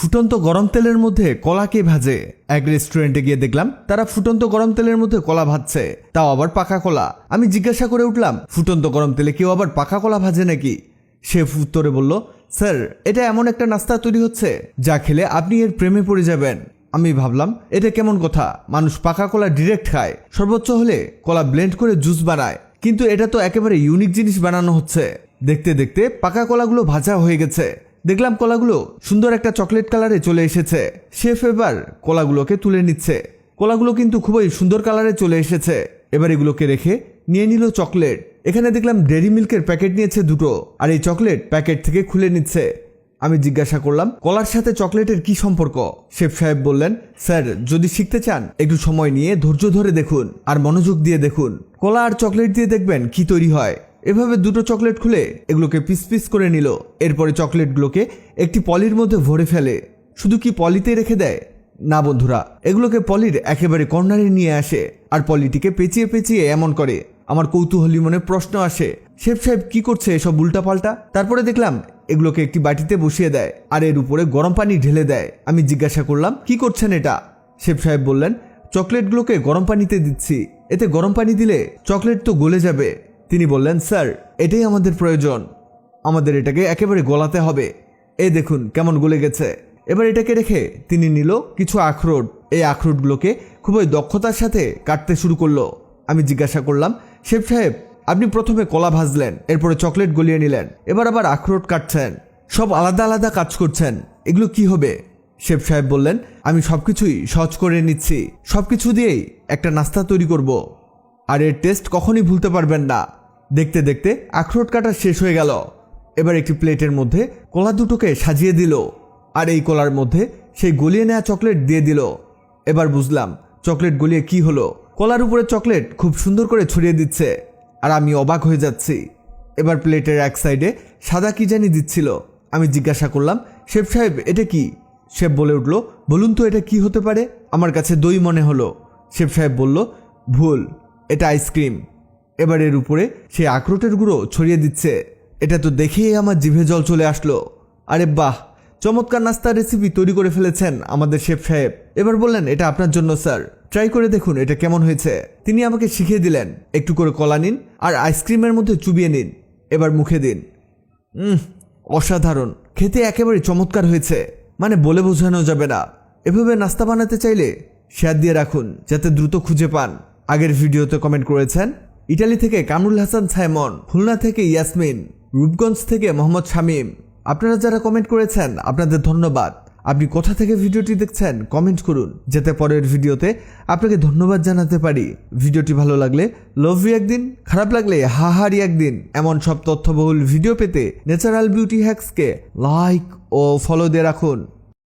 ফুটন্ত গরম তেলের মধ্যে কলাকে ভাজে? এক রেস্টুরেন্টে গিয়ে দেখলাম, তারা ফুটন্ত গরম তেলের মধ্যে কলা ভাজছে। তাও আবার পাকা কলা। আমি জিজ্ঞাসা করে উঠলাম, ফুটন্ত গরম তেলে কেউ আবার পাকা কলা ভাজে নাকি? শেফ উত্তরে বলল, স্যার, এটা এমন একটা নাস্তা তৈরি হচ্ছে, যা খেলে আপনি এর প্রেমে পড়ে যাবেন। আমি ভাবলাম, এটা কেমন কথা? মানুষ পাকা কলা ডিরেক্ট খায়। সর্বোচ্চ হলে কলা ব্লেন্ড করে জুস বানায়। কিন্তু এটা তো একেবারে ইউনিক জিনিস বানানো হচ্ছে। দেখতে দেখতে পাকা কলাগুলো ভাজা হয়ে গেছে। দেখলাম কলাগুলো সুন্দর একটা চকলেট কালারে চলে এসেছে। শেফ এবার কলাগুলোকে তুলে নিচ্ছে। কলাগুলো কিন্তু খুবই সুন্দর কালারে চলে এসেছে। এবার এগুলোকে রেখে নিয়ে নিল চকলেট। এখানে দেখলাম ডেরি মিল্কের প্যাকেট নিয়েছে দুটো, আর এই চকলেট প্যাকেট থেকে খুলে নিচ্ছে। আমি জিজ্ঞাসা করলাম, কলার সাথে চকলেটের কি সম্পর্ক? শেফ সাহেব বললেন, স্যার, যদি শিখতে চান, একটু সময় নিয়ে ধৈর্য ধরে দেখুন আর মনোযোগ দিয়ে দেখুন। কলা আর চকলেট দিয়ে দেখবেন কি তৈরি হয়। এভাবে দুটো চকলেট খুলে এগুলোকে পিস পিস করে নিল। এরপরে চকলেটগুলোকে একটি পলির মধ্যে ভরে ফেলে। শুধু কি পলিতে রেখে দেয়? না বন্ধুরা, এগুলোকে পলির একেবারে কর্নারে নিয়ে আসে আর পলিটিকে পেঁচিয়ে পেঁচিয়ে এমন করে। আমার কৌতূহলী মনে প্রশ্ন আসে, শেফ সাহেব, কি করছে এসব উল্টাপাল্টা? তারপরে দেখলাম, এগুলোকে একটি বাটিতে বসিয়ে দেয় আর এর উপরে গরম পানি ঢেলে দেয়। আমি জিজ্ঞাসা করলাম, কি করছেন এটা? শেফ সাহেব বললেন, চকলেটগুলোকে গরম পানিতে দিচ্ছি। এতে গরম পানি দিলে চকলেট তো গলে যাবে। তিনি বললেন, স্যার, এটাই আমাদের প্রয়োজন। আমাদের এটাকে একেবারে গলাতে হবে। এ দেখুন কেমন গলে গেছে। এবার এটাকে রেখে তিনি নিল কিছু আখরোট। এই আখরোটগুলোকে খুবই দক্ষতার সাথে কাটতে শুরু করল। আমি জিজ্ঞাসা করলাম, শেফ সাহেব, আপনি প্রথমে কলা ভাজলেন, এরপরে চকলেট গলিয়ে নিলেন, এবার আবার আখরোট কাটছেন। সব আলাদা আলাদা কাজ করছেন। এগুলো কি হবে? শেফ সাহেব বললেন, আমি সব কিছুই সহজ করে নিচ্ছি। সব কিছু দিয়েই একটা নাস্তা তৈরি করব। আর এর টেস্ট কখনই ভুলতে পারবেন না। দেখতে দেখতে আখরোট কাটা শেষ হয়ে গেল। এবার একটি প্লেটের মধ্যে কলা দুটোকে সাজিয়ে দিল। আর এই কলার মধ্যে সেই গলিয়ে নেওয়া চকলেট দিয়ে দিল। এবার বুঝলাম চকলেট গলিয়ে কি হলো। কলার উপরে চকলেট খুব সুন্দর করে ছড়িয়ে দিচ্ছে। আর আমি অবাক হয়ে যাচ্ছি। এবার প্লেটের এক সাইডে সাদা কি জানি দিচ্ছিল। আমি জিজ্ঞাসা করলাম, শেফ সাহেব, এটা কি? শেফ বলে উঠল, বলুন তো এটা কি হতে পারে? আমার কাছে দই মনে হলো। শেফ সাহেব বলল, ভুল, এটা আইসক্রিম। এবার এর উপরে সে আখরোটের গুঁড়ো ছড়িয়ে দিচ্ছে। এটা তো দেখেই আমার জিভে জল চলে আসলো। আরে বাহ, চমৎকার নাস্তার রেসিপি তৈরি করে ফেলেছেন আমাদের শেফ সাহেব। এবার বললেন, এটা আপনার জন্য, স্যার। ট্রাই করে দেখুন, এটা কেমন হয়েছে। তিনি আমাকে শিখিয়ে দিলেন, একটু করে কলা নিন আর আইসক্রিমের মধ্যে চুবিয়ে নিন। এবার মুখে দিন। অসাধারণ। খেতে একেবারে চমৎকার হয়েছে। মানে বলে বোঝানো যাবে না। এভাবে নাস্তা বানাতে চাইলে শেয়ার দিয়ে রাখুন, যাতে দ্রুত খুঁজে পান। আগের ভিডিওতে কমেন্ট করেছেন ইটালি থেকে কামরুল হাসান, সাইমন, খুলনা থেকে ইয়াসমিন, রূপগঞ্জ থেকে মোহাম্মদ শামীম। আপনারা যারা কমেন্ট করেছেন, আপনাদের ধন্যবাদ। আপনি কোথা থেকে ভিডিওটি দেখছেন কমেন্ট করুন, যাতে পরের ভিডিওতে আপনাকে ধন্যবাদ জানাতে পারি। ভিডিওটি ভালো লাগলে লভ একদিন, খারাপ লাগলে হাহারি একদিন। এমন সব তথ্যবহুল ভিডিও পেতে ন্যাচারাল বিউটি হ্যাক্সকে লাইক ও ফলো দিয়ে রাখুন।